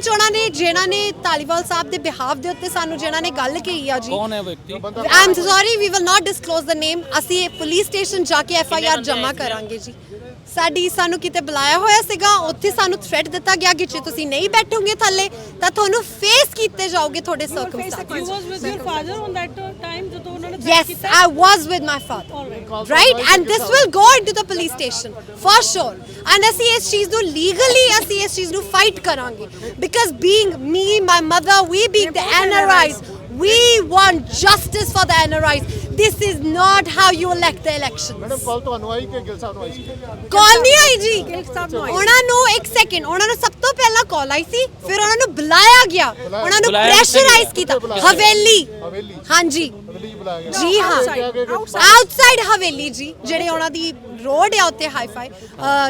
ਵਿੱਚ ਉਹਨਾਂ ਨੇ ਜਿਹਨਾਂ ਨੇ ਤਾਲੀਵਾਲ ਸਾਹਿਬ ਦੇ ਬਿਹਾਫ ਦੇ ਉੱਤੇ ਸਾਨੂੰ ਜਿਹਨਾਂ ਨੇ ਗੱਲ ਕਹੀ ਆ ਜੀ। ਕੌਣ ਹੈ ਵਿਅਕਤੀ? I am sorry we will not disclose the name ਅਸੀਂ ਪੁਲਿਸ ਸਟੇਸ਼ਨ ਜਾ ਕੇ ਐਫ ਆਈ ਆਰ ਜਮ੍ਹਾਂ ਕਰਾਂਗੇ ਜੀ। ਸਾਡੀ ਸਾਨੂੰ ਕਿਤੇ ਬੁਲਾਇਆ ਹੋਇਆ ਸੀਗਾ ਉੱਥੇ ਸਾਨੂੰ ਥ੍ਰੈਟ ਦਿੱਤਾ ਗਿਆ ਕਿ ਜੇ ਤੁਸੀਂ ਨਹੀਂ ਬੈਠੋਗੇ ਥੱਲੇ ਤਾਂ ਤੁਹਾਨੂੰ ਫੇਸ ਕੀਤੇ ਜਾਓਗੇ ਤੁਹਾਡੇ You circumstances was with your father on that uh, time ਜਦੋਂ ਉਹਨਾਂ ਨੇ threat Yes, ਕੀਤਾ? I was with my father. Right? And this will go into the police station for sure. And ਅਸੀਂ ਇਸ ਚੀਜ਼ ਨੂੰ legally ਅਸੀਂ ਇਸ ਚੀਜ਼ ਨੂੰ fight ਕਰਾਂਗੇ because being me, my mother, we being the NRIs, we want justice for the NRIs. This is not how you elect the elections. Madam call ਤੁਹਾਨੂੰ ਆਈ ਕਿ ਗਿਲ ਸਾਹਿਬ ਨੂੰ ਆਈ ਸੀ? ਕਾਲ ਨਹੀਂ ਆਈ ਜੀ। ਸਾਹਿਬ ਨੂੰ ਆਈ। ਉਹਨਾਂ ਨੂੰ ਇੱਕ ਸੈਕਿੰਡ ਉਹਨਾਂ ਨੂੰ ਸਭ ਤੋਂ ਪਹਿਲਾਂ ਕਾਲ ਆਈ ਸੀ ਫਿਰ ਉਹਨਾਂ ਨੂੰ ਬੁਲਾਇਆ ਗਿਆ। ਉਹਨਾਂ ਨੂੰ ਬੁਲਾਇਆ ਕਿੱਥੇ ਪ੍ਰੈਸ਼ਰਾਈਜ਼ ਗਿਆ? ਕੀਤਾ ਬੁਲਾਇਆ? ਹਵੇਲੀ। ਹਵੇਲੀ। ਹਾਂਜੀ। ਹਵੇਲੀ ਬੁਲਾਇਆ ਗਿਆ। ਜੀ ਹਾਂ। Outside, outside. ਆਊਟਸਾਈਡ ਹਵੇਲੀ ਜੀ ਜਿਹੜੇ ਉਹਨਾਂ ਦੀ ਰੋਡ ਆ ਉੱਤੇ ਹਾਈਫਾਈ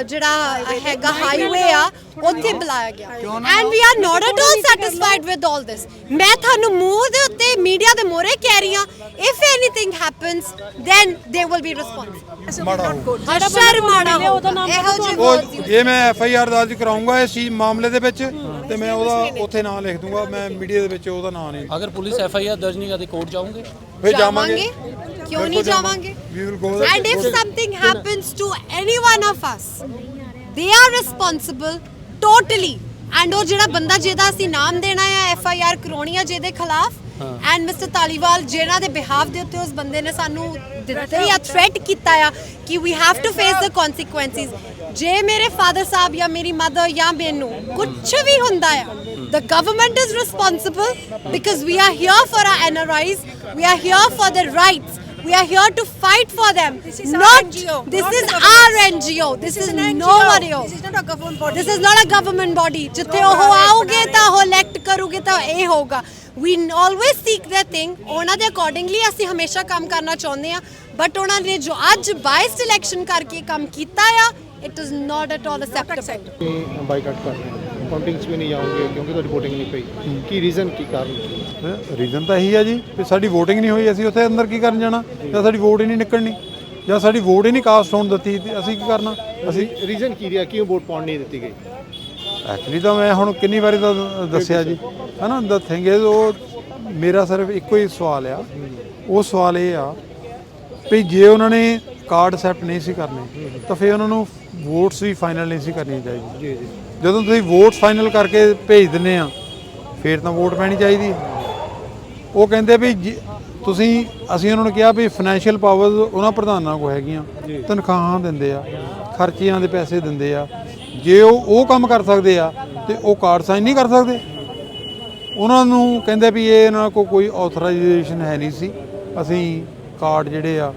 ਜਿਹੜਾ ਹੈਗਾ ਹਾਈਵੇ ਆ ਉੱਥੇ ਬੁਲਾਇਆ ਗਿਆ। And we are not at all satisfied with all this ਮੈਂ ਤੁਹਾਨੂੰ ਮੂੰਹ ਦੇ ਉੱਤੇ ਮੀਡੀਆ ਦੇ ਮੋਰੇ ਕਹਿ ਰਹੀ ਹਾਂ if anything happens then they will be responsible ਮਾੜਾ ਅਸ਼ਰ ਮਾੜਾ ਮਿਲਿਆ ਉਹਦਾ ਨਾਮ ਇਹੋ ਜਿਹੇ ਉਹ words use ਜੇ ਮੈਂ ਐਫ ਆਈ ਆਰ ਦਰਜ ਕਰਾਉਂਗਾ ਇਸ ਚੀਜ਼ ਮਾਮਲੇ ਦੇ ਵਿੱਚ ਤੇ ਮੈਂ ਉਹਦਾ ਉੱਥੇ ਨਾਂ ਲਿਖ ਦੂੰਗਾ ਮੈਂ ਮੀਡੀਆ ਦੇ ਵਿੱਚ ਉਹਦਾ ਨਾਂ ਨਹੀਂ। ਅਗਰ ਪੁਲਿਸ ਐਫ ਆਈ ਆਰ ਦਰਜ ਨਹੀਂ ਕਰਦੀ ਕੋਰਟ ਜਾਓਗੇ? ਫਿਰ ਜਾਵਾਂਗੇ। ਕਿਉਂ ਨਹੀਂ ਜਾਵਾਂਗੇ? We will go And if something happens to any one of us, they are responsible totally. And ਉਹ ਜਿਹੜਾ ਬੰਦਾ ਜਿਹਦਾ ਅਸੀਂ ਨਾਮ ਦੇਣਾ ਆ ਐਫ ਆਈ ਆਰ ਕਰਾਉਣੀ ਆ ਜਿਹਦੇ ਖਿਲਾਫ ਐਂਡ ਮਿਸਟਰ ਤਾਲੀਵਾਲ ਜਿਹਨਾਂ ਦੇ ਬਿਹਾਫ ਦੇ ਉੱਤੇ ਉਸ ਬੰਦੇ ਨੇ ਸਾਨੂੰ ਦਿੱਤੇ ਜਾਂ ਥ੍ਰੈਟ ਕੀਤਾ ਆ ਕਿ we have to face the consequences ਜੇ ਮੇਰੇ ਫਾਦਰ ਸਾਹਿਬ ਜਾਂ ਮੇਰੀ ਮਦਰ ਜਾਂ ਮੈਨੂੰ ਕੁਝ ਵੀ ਹੁੰਦਾ ਆ the government is responsible because we are here for our NRIs we are here for their rights we are here to fight for them This is our not NGO, this not is our. NGO this, is, an NGO. nobody else This is not a government body. this is not a government body ਜਿੱਥੇ ਉਹ ਆਉਗੇ ਤਾਂ ਉਹ elect ਕਰੂਗੇ ਤਾਂ ਇਹ ਹੋਊਗਾ we always seek their thing ਉਹਨਾਂ ਦੇ ਅਕੋਰਡਿੰਗਲੀ ਅਸੀਂ ਹਮੇਸ਼ਾ ਕੰਮ ਕਰਨਾ ਚਾਹੁੰਦੇ ਆ ਬਟ ਉਹਨਾਂ ਨੇ ਜੋ ਅੱਜ ਬਾਈਸਡ ਇਲੈਕਸ਼ਨ ਕਰਕੇ ਕੰਮ ਕੀਤਾ ਆ it is not at all acceptable boycott ਕਰ ਰਹੇ ਹਾਂ ਕਾਊਂਟਿੰਗ 'ਚ ਵੀ ਨਹੀਂ ਜਾਓਗੇ ਕਿਉਂਕਿ ਤੁਹਾਡੀ VOTING ਨਹੀਂ ਪਈ। ਕੀ ਰੀਜ਼ਨ ਕੀ ਕਾਰਨ? ਰੀਜ਼ਨ ਤਾਂ ਇਹੀ ਆ ਜੀ ਵੀ ਸਾਡੀ VOTING ਨਹੀਂ ਹੋਈ ਅਸੀਂ ਉੱਥੇ ਅੰਦਰ ਕੀ ਕਰਨ ਜਾਣਾ? ਜਾਂ। ਸਾਡੀ ਵੋਟ ਹੀ ਨਹੀਂ ਨਿਕਲਣੀ ਜਾਂ ਸਾਡੀ ਵੋਟ ਹੀ ਨਹੀਂ ਕਾਸਟ ਹੋਣ ਦਿੱਤੀ ਤੇ ਅਸੀਂ ਕੀ ਕਰਨਾ? ਅਸੀਂ ਰੀਜ਼ਨ ਕੀ ਰਿਹਾ? ਕਿਉਂ ਵੋਟ ਪਾਉਣ ਨਹੀਂ ਦਿੱਤੀ ਗਈ? ਐਕਚੁਅਲੀ ਤਾਂ ਮੈਂ ਹੁਣ ਕਿੰਨੀ ਵਾਰੀ ਤਾਂ ਦੱਸਿਆ ਜੀ। ਹਨਾ ਦ ਥਿੰਗ ਇਜ਼ ਉਹ ਮੇਰਾ ਸਿਰਫ ਇੱਕੋ ਹੀ ਸਵਾਲ ਆ। ਉਹ ਸਵਾਲ ਇਹ ਆ ਵੀ ਜੇ ਉਹਨਾਂ ਨੇ ਕਾਰਡ ਅਸੈਪਟ ਨਹੀਂ ਸੀ ਕਰਨੇ ਤਾਂ ਫਿਰ ਉਹਨਾਂ ਨੂੰ ਵੋਟਸ ਵੀ ਫਾਈਨਲ ਨਹੀਂ ਸੀ ਕਰਨੀ ਚਾਹੀਦੀ ਜੀ ਜੀ। ਜਦੋਂ ਤੁਸੀਂ ਵੋਟ ਫਾਈਨਲ ਕਰਕੇ ਭੇਜ ਦਿੰਦੇ ਆ ਫਿਰ ਤਾਂ ਵੋਟ ਪੈਣੀ ਚਾਹੀਦੀ ਉਹ ਕਹਿੰਦੇ ਵੀ ਤੁਸੀਂ ਅਸੀਂ ਉਹਨਾਂ ਨੂੰ ਕਿਹਾ ਵੀ ਫਾਈਨੈਂਸ਼ੀਅਲ ਪਾਵਰਸ ਉਹਨਾਂ ਪ੍ਰਧਾਨਾਂ ਕੋ ਹੈਗੀਆਂ ਤਨਖਾਹਾਂ ਦਿੰਦੇ ਆ ਖਰਚਿਆਂ ਦੇ ਪੈਸੇ ਦਿੰਦੇ ਆ। ਜੇ ਉਹ ਉਹ ਕੰਮ ਕਰ ਸਕਦੇ ਆ ਤੇ ਉਹ ਕਾਰਡ ਸਾਈਨ ਨਹੀਂ ਕਰ ਸਕਦੇ। ਉਹਨਾਂ ਨੂੰ ਕਹਿੰਦੇ ਵੀ ਇਹ ਇਹਨਾਂ ਕੋ ਕੋਈ ਆਥੋਰਾਈਜੇਸ਼ਨ ਹੈ ਨਹੀਂ ਸੀ। ਅਸੀਂ ਕਾਰਡ ਜਿਹੜੇ ਆ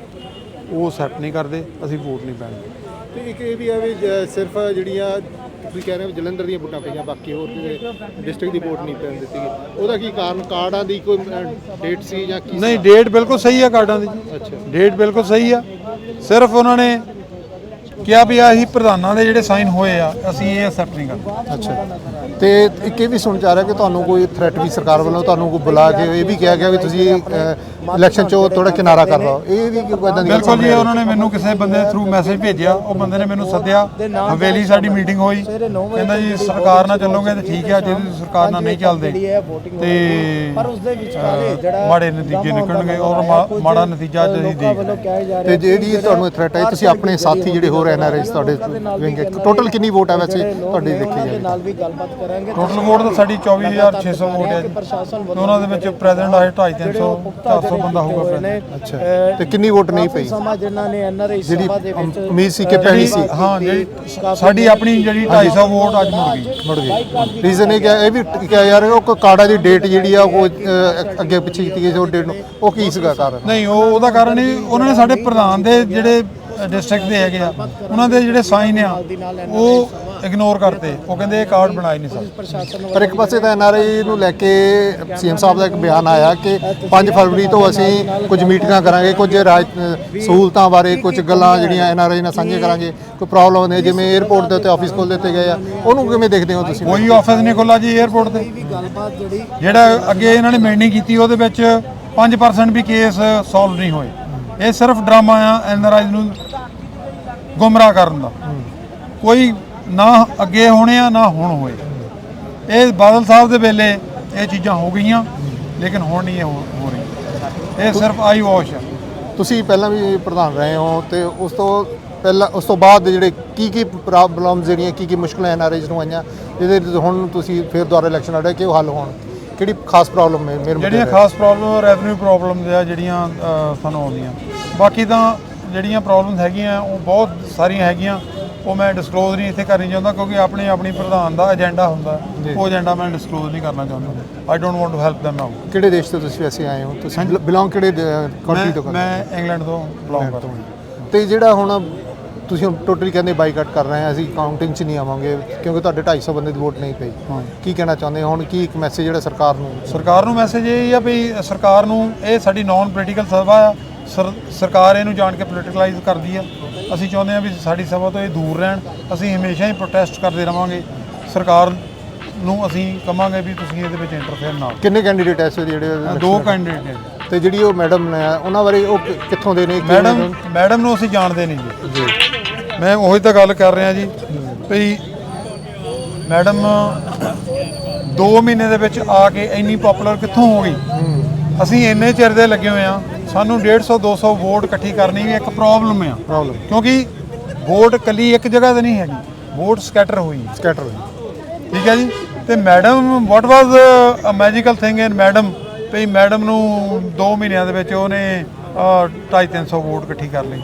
ਉਹ ਸੈੱਟ ਨਹੀਂ ਕਰਦੇ ਅਸੀਂ ਵੋਟ ਨਹੀਂ ਪੈਣੀ ਤੇ ਇੱਕ ਇਹ ਵੀ ਹੈ ਵੀ ਸਿਰਫ ਜਿਹੜੀਆਂ ਤੁਸੀਂ ਕਹਿ ਰਹੇ ਹੋ ਜਲੰਧਰ ਦੀਆਂ ਵੋਟਾਂ ਪਈਆਂ ਬਾਕੀ ਹੋਰ ਡਿਸਟ੍ਰਿਕਟ ਦੀ ਵੋਟ ਨਹੀਂ ਪੈਣ ਦਿੱਤੀ ਗਈ। ਉਹਦਾ ਕੀ ਕਾਰਨ ਕਾਰਡਾਂ ਦੀ ਕੋਈ ਡੇਟ ਸੀ ਜਾਂ ਕੀ ਨਹੀਂ ਡੇਟ ਬਿਲਕੁਲ ਸਹੀ ਆ ਕਾਰਡਾਂ ਦੀ ਅੱਛਾ। ਡੇਟ ਬਿਲਕੁਲ ਸਹੀ ਆ। ਸਿਰਫ ਉਹਨਾਂ ਨੇ ਕਿਹਾ ਵੀ ਅਸੀਂ ਪ੍ਰਧਾਨਾਂ ਦੇ ਜਿਹੜੇ ਸਾਈਨ ਹੋਏ ਆ ਅਸੀਂ ਇਹ ਐਕਸੈਪਟ ਨਹੀਂ ਕਰਦੇ। ਅੱਛਾ। ਤੇ ਇੱਕ ਇਹ ਵੀ ਸੁਣ ਜਾ ਰਿਹਾ ਕਿ ਤੁਹਾਨੂੰ ਕੋਈ ਥ੍ਰੈਟ ਵੀ ਸਰਕਾਰ ਵੱਲੋਂ ਤੁਹਾਨੂੰ ਕੋਈ ਬੁਲਾ ਕੇ ਇਹ ਵੀ ਕਿਹਾ ਗਿਆ ਵੀ ਤੁਸੀਂ ਇਲੈਕਸ਼ਨ ਚੋਂ ਥੋੜਾ ਕਿਨਾਰਾ ਕਰ ਲਓ। ਇਹ ਵੀ ਕੋਈ ਇਦਾਂ ਦੀ ਗੱਲ ਬਿਲਕੁਲ ਜੀ ਰਹੀ? ਉਹਨਾਂ ਨੇ ਮੈਨੂੰ ਕਿਸੇ ਬੰਦੇ ਥਰੂ ਮੈਸੇਜ ਭੇਜਿਆ ਉਹ ਬੰਦੇ ਨੇ ਮੈਨੂੰ ਸੱਦਿਆ ਹਵੇਲੀ ਸਾਡੀ ਮੀਟਿੰਗ ਹੋਈ। ਕਹਿੰਦਾ ਜੀ ਸਰਕਾਰ ਨਾਲ ਚੱਲੋਗੇ ਤੇ ਠੀਕ ਆ। ਜੇ ਤੁਸੀਂ ਸਰਕਾਰ ਨਾਲ ਨਹੀਂ ਚੱਲਦੇ। ਤੇ ਪਰ ਉਸ ਦੇ ਵਿਚਾਲੇ ਮਾੜੇ ਨਤੀਜੇ ਨਿਕਲਣਗੇ ਔਰ ਮਾੜਾ ਨਤੀਜਾ ਅਸੀਂ ਦੇਖ ਰਹੇ ਹਾਂ। ਤੇ ਜਿਹੜੀ ਤੁਹਾਨੂੰ ਥ੍ਰੈਟ ਹੈ ਤੁਸੀਂ ਆਪਣੇ ਸਾਥੀ ਜਿਹੜੇ ਹੋਰ ਐਨਆਰਆਈਸ ਤੁਹਾਡੇ ਟੋਟਲ ਕਿੰਨੀ ਵੋਟ ਹੈ ਵੈਸੇ ਤੁਹਾਡੀ ਦੇਖੀ ਜਾਏ ਨਾਲ ਵੀ ਗੱਲਬਾਤ ਕਰਾਂਗੇ। ਟੋਟਲ ਵੋਟ ਤਾਂ ਸਾਡੀ 24600 ਵੋਟ ਹੈ ਉਹਨਾਂ ਦੇ ਵਿੱਚ ਪ੍ਰੈਜ਼ੀਡੈਂਟ ਆਏ 250 300 400 ਬੰਦਾ ਹੋਊਗਾ president। ਅੱਛਾ। ਤੇ ਕਿੰਨੀ ਵੋਟ ਨਹੀਂ ਪਈ? ਸਮਾਂ ਜਿਨ੍ਹਾਂ ਨੇ ਐਨਆਰਆਈ ਸਭਾ ਦੇ ਵਿੱਚ ਉਮੀਦ ਸੀ ਕਿ ਪੈਣੀ ਸੀ। ਹਾਂ ਜਿਹੜੀ ਸਾਡੀ ਆਪਣੀ ਜਿਹੜੀ 250 ਵੋਟ ਅੱਜ ਮੁੜ ਗਈ। ਮੁੜ ਗਈ। ਰੀਜ਼ਨ ਇਹ ਕਿ ਇਹ ਵੀ ਕਿਹਾ ਯਾਰ ਉਹ ਕਾਰਡਾਂ ਦੀ ਡੇਟ ਜਿਹੜੀ ਆ ਉਹ ਅੱਗੇ ਪਿੱਛੇ ਕੀਤੀ ਗਈ ਜੋ ਡੇਟ ਨੂੰ। ਉਹ ਕੀ ਸੀਗਾ ਕਾਰਨ? ਨਹੀਂ ਉਹ ਉਹਦਾ ਕਾਰਨ ਹੀ ਉਹਨਾਂ ਨੇ ਸਾਡੇ ਪ੍ਰਧਾਨ ਦੇ ਜਿਹੜੇ ਡਿਸਟ੍ਰਿਕਟ ਦੇ ਹੈਗੇ ਆ ਉਹਨਾਂ ਦੇ ਜਿਹੜੇ ਸਾਈਨ ਆ ਉਹ ਇਗਨੋਰ ਕਰਤੇ। ਉਹ ਕਹਿੰਦੇ ਇਹ ਕਾਰਡ ਬਣਾ ਹੀ ਨਹੀਂ ਸਕਦੇ ਪਰ ਇੱਕ ਪਾਸੇ ਤਾਂ ਐਨਆਰਆਈ ਨੂੰ ਲੈ ਕੇ ਸੀਐਮ ਸਾਹਿਬ ਦਾ ਇੱਕ ਬਿਆਨ ਆਇਆ ਕਿ 5 ਫਰਵਰੀ ਤੋਂ ਅਸੀਂ ਕੁਝ ਮੀਟਿੰਗਾਂ ਕਰਾਂਗੇ ਕੁਝ ਰਾਜ ਸਹੂਲਤਾਂ ਬਾਰੇ ਕੁਝ ਗੱਲਾਂ ਜਿਹੜੀਆਂ ਐਨਆਰਆਈ ਨਾਲ ਸਾਂਝੀਆਂ ਕਰਾਂਗੇ ਕੋਈ ਪ੍ਰੋਬਲਮ ਨੇ ਜਿਵੇਂ 에어ਪੋਰਟ ਦੇ ਉੱਤੇ ਆਫਿਸ ਖੋਲ ਦਿੱਤੇ ਗਏ ਆ। ਉਹਨੂੰ ਕਿਵੇਂ ਦੇਖਦੇ ਹੋ ਤੁਸੀਂ? ਕੋਈ ਆਫਿਸ ਨਹੀਂ ਖੁੱਲਾ ਜੀ 에어ਪੋਰਟ ਤੇ। ਜਿਹੜਾ ਅੱਗੇ ਇਹਨਾਂ ਨੇ ਮੀਟਿੰਗ ਕੀਤੀ ਉਹਦੇ ਵਿੱਚ 5% ਵੀ ਕੇਸ ਸੋਲਵ ਨਹੀਂ ਹੋਏ। ਇਹ ਸਿਰਫ ਡਰਾਮਾ ਆ ਐਨਆਰਆਈ ਨੂੰ ਗੁੰਮਰਾਹ ਕਰਨ ਦਾ। ਕੋਈ ਨਾ ਅੱਗੇ ਹੋਣੇ ਆ ਨਾ ਹੁਣ ਹੋਏ। ਇਹ ਬਾਦਲ ਸਾਹਿਬ ਦੇ ਵੇਲੇ ਇਹ ਚੀਜ਼ਾਂ ਹੋ ਗਈਆਂ ਲੇਕਿਨ ਹੁਣ ਨਹੀਂ ਇਹ ਹੋ ਰਹੀ ਇਹ ਸਿਰਫ ਆਈ ਵਾਸ਼ ਹੈ ਤੁਸੀਂ ਪਹਿਲਾਂ ਵੀ ਪ੍ਰਧਾਨ ਰਹੇ ਹੋ ਤੇ ਉਸ ਤੋਂ ਪਹਿਲਾਂ ਉਸ ਤੋਂ ਬਾਅਦ ਜਿਹੜੇ ਕੀ ਕੀ ਪ੍ਰੋਬਲਮਸ ਜਿਹੜੀਆਂ ਕੀ ਕੀ ਮੁਸ਼ਕਲਾਂ ਐਨਆਰਆਈਜ਼ ਨੂੰ ਆਈਆਂ ਜਿਹਦੇ ਹੁਣ ਤੁਸੀਂ ਫਿਰ ਦੁਬਾਰਾ ਇਲੈਕਸ਼ਨ ਲੜੇ ਕਿ ਉਹ ਹੱਲ ਹੋਣ? ਕਿਹੜੀ ਖਾਸ ਪ੍ਰੋਬਲਮ ਹੈ ਮੇਰੇ ਜਿਹੜੀਆਂ ਖਾਸ ਪ੍ਰੋਬਲਮ ਰੈਵਨਿਊ ਪ੍ਰੋਬਲਮਸ ਆ ਜਿਹੜੀਆਂ ਸਾਨੂੰ ਆਉਂਦੀਆਂ। ਬਾਕੀ ਤਾਂ ਜਿਹੜੀਆਂ ਪ੍ਰੋਬਲਮਸ ਹੈਗੀਆਂ ਉਹ ਬਹੁਤ ਸਾਰੀਆਂ ਹੈਗੀਆਂ। ਉਹ ਮੈਂ ਡਿਸਕਲੋਜ਼ ਨਹੀਂ ਇੱਥੇ ਕਰਨੀ ਚਾਹੁੰਦਾ ਕਿਉਂਕਿ ਆਪਣੀ ਆਪਣੀ ਪ੍ਰਧਾਨ ਦਾ ਏਜੰਡਾ ਹੁੰਦਾ। ਉਹ ਏਜੰਡਾ ਮੈਂ ਡਿਸਕਲੋਜ਼ ਨਹੀਂ ਕਰਨਾ ਚਾਹੁੰਦਾ। I don't want to help them out ਕਿਹੜੇ ਦੇਸ਼ ਤੋਂ ਤੁਸੀਂ ਵੈਸੇ ਆਏ ਹੋ? ਤੁਸੀਂ ਬਿਲੋਂਗ ਕਿਹੜੇ ਕੰਟਰੀ ਤੋਂ ਮੈਂ ਕਰਦੇ ਮੈਂ ਇੰਗਲੈਂਡ ਤੋਂ ਬਿਲੋਂਗ ਕਰਦਾ। ਹੋ? ਤੇ ਜਿਹੜਾ ਹੁਣ ਤੁਸੀਂ ਟੋਟਲੀ ਕਹਿੰਦੇ ਬਾਈਕਾਟ ਕਰ ਰਹੇ ਆ ਅਸੀਂ ਕਾਊਂਟਿੰਗ 'ਚ ਨਹੀਂ ਆਵਾਂਗੇ ਕਿਉਂਕਿ ਤੁਹਾਡੇ 250 ਬੰਦੇ ਦੀ ਵੋਟ ਨਹੀਂ ਪਈ। ਕੀ ਕਹਿਣਾ ਚਾਹੁੰਦੇ ਹੁਣ ਕੀ ਇੱਕ ਮੈਸੇਜ ਜਿਹੜਾ ਸਰਕਾਰ ਨੂੰ? ਸਰਕਾਰ ਨੂੰ ਮੈਸੇਜ ਇਹ ਹੀ ਆ ਵੀ ਸਰਕਾਰ ਨੂੰ ਇਹ ਸਾਡੀ ਨਾਨ ਪੋਲੀਟੀਕਲ ਸਭਾ ਆ। ਸਰ- ਸਰਕਾਰ ਇਹਨੂੰ ਜਾਣ ਕੇ ਪੋਲੀਟੀਕਲਾਈਜ਼ ਕਰਦੀ ਆ। ਅਸੀਂ ਚਾਹੁੰਦੇ ਆ ਵੀ ਸਾਡੀ ਸਭਾ ਤੋਂ ਇਹ ਦੂਰ ਰਹਿਣ। ਅਸੀਂ ਹਮੇਸ਼ਾ ਹੀ ਪ੍ਰੋਟੈਸਟ ਕਰਦੇ ਰਵਾਂਗੇ। ਸਰਕਾਰ ਨੂੰ ਅਸੀਂ ਕਵਾਂਗੇ ਵੀ ਤੁਸੀਂ ਇਹਦੇ ਵਿੱਚ ਇੰਟਰਫੇਅਰ ਨਾ ਕਿੰਨੇ ਕੈਂਡੀਡੇਟ ਐ ਇਸ ਵਾਰੀ ਜਿਹੜੇ ਦੋ ਕੈਂਡੀਡੇਟ ਨੇ। ਤੇ ਜਿਹੜੀ ਉਹ ਮੈਡਮ ਨੇ ਉਹਨਾਂ ਬਾਰੇ ਉਹ ਕਿੱਥੋਂ ਦੇ ਨੇ ਮੈਡਮ ਮੈਡਮ ਨੂੰ ਅਸੀਂ ਜਾਣਦੇ ਨਹੀਂ ਜੀ। ਮੈਂ ਉਹੀ ਤਾਂ ਗੱਲ ਕਰ ਰਿਹਾ ਜੀ ਵੀ ਮੈਡਮ 2 ਮਹੀਨੇ ਦੇ ਵਿੱਚ ਆ ਕੇ ਇੰਨੀ ਪਪੂਲਰ ਕਿੱਥੋਂ ਹੋ ਗਈ? ਅਸੀਂ ਇੰਨੇ ਚਿਰ ਦੇ ਲੱਗੇ ਹੋਏ ਆ ਸਾਨੂੰ 150 200 ਵੋਟ ਇਕੱਠੀ ਕਰਨੀ ਵੀ ਇੱਕ ਪ੍ਰੋਬਲਮ ਆ। ਪ੍ਰੋਬਲਮ ਕਿਉਂਕਿ ਵੋਟ ਕੱਲੀ ਇੱਕ ਜਗ੍ਹਾ ਤੇ ਨਹੀਂ ਹੈਗੀ। ਵੋਟ ਸਕੈਟਰ ਹੋਈ। ਸਕੈਟਰ ਹੋਈ। ਠੀਕ ਹੈ ਜੀ? ਤੇ madam what was a magical thing in madam we madam ਨੂੰ 2 ਮਹੀਨਿਆਂ ਦੇ ਵਿੱਚ ਉਹਨੇ 2.5 300 ਵੋਟ ਇਕੱਠੀ ਕਰ ਲਈ।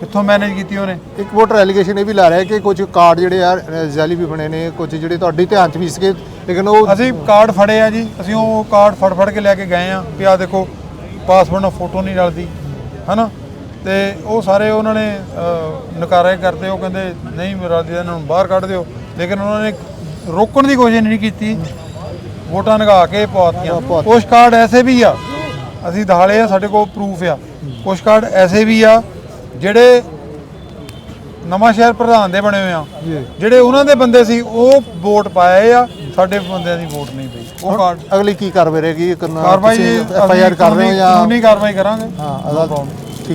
ਕਿੱਥੋਂ ਮੈਨੇਜ ਕੀਤੀ ਉਹਨੇ? ਇੱਕ ਵੋਟਰ ਐਲੀਗੇਸ਼ਨ ਇਹ ਵੀ ਲਾ ਰਿਹਾ ਕਿ ਕੁਝ ਕਾਰਡ ਜਿਹੜੇ ਆ ਜ਼ੈਲੀ ਵੀ ਬਣੇ ਨੇ ਕੁਝ ਜਿਹੜੇ ਤੁਹਾਡੇ ਧਿਆਨ 'ਚ ਵੀ ਸੀਗੇ ਲੇਕਿਨ ਉਹ ਅਸੀਂ ਕਾਰਡ ਫੜੇ ਆ ਜੀ। ਅਸੀਂ ਉਹ ਕਾਰਡ ਫੜ ਫੜ ਕੇ ਲੈ ਕੇ ਗਏ ਆ। ਵੀ ਆ ਦੇਖੋ ਪਾਸਪੋਰਟ ਨਾਲ ਫੋਟੋ ਨਹੀਂ ਰਲਦੀ ਹਨਾ? ਤੇ ਉਹ ਸਾਰੇ ਉਹਨਾਂ ਨੇ ਨਕਾਰੇ ਕਰਦੇ ਉਹ ਕਹਿੰਦੇ ਨਹੀਂ ਰਲਦੀ ਇਹਨਾਂ ਨੂੰ ਬਾਹਰ ਕੱਢ ਦਿਓ। ਲੇਕਿਨ ਉਹਨਾਂ ਨੇ ਰੋਕਣ ਦੀ ਕੋਸ਼ਿਸ਼ ਨਹੀਂ ਕੀਤੀ। ਵੋਟਾਂ ਨਗਾ ਕੇ ਪਵਾਤੀਆਂ। ਕੁਛ ਕਾਰਡ ਐਸੇ ਵੀ ਆ ਅਸੀਂ ਦਿਖਾਲੇ ਆ ਸਾਡੇ ਕੋਲ ਪ੍ਰੂਫ ਆ। ਕੁਛ ਕਾਰਡ ਐਸੇ ਵੀ ਆ ਜਿਹੜੇ ਨਵਾਂ ਸ਼ਹਿਰ ਪ੍ਰਧਾਨ ਦੇ ਬਣੇ ਹੋਏ ਆ। ਜਿਹੜੇ ਉਹਨਾਂ ਦੇ ਬੰਦੇ ਸੀ ਉਹ ਵੋਟ ਪਾਏ ਆ। ਸਾਡੇ ਬੰਦਿਆਂ ਦੀ ਵੋਟ ਨਹੀਂ ਪਈ। ਉਹ ਕਾਰਡ ਅਗਲੀ ਕੀ ਕਾਰਵਾਈ ਰਹੇਗੀ? ਕਾਰਵਾਈ ਐਫ ਆਈ ਆਰ ਕਰ ਰਹੇ ਹੋ ਜਾਂ ਕਾਨੂੰਨੀ ਕਾਰਵਾਈ ਕਰਾਂਗੇ। ਹਾਂ ਅਦਾਲਤ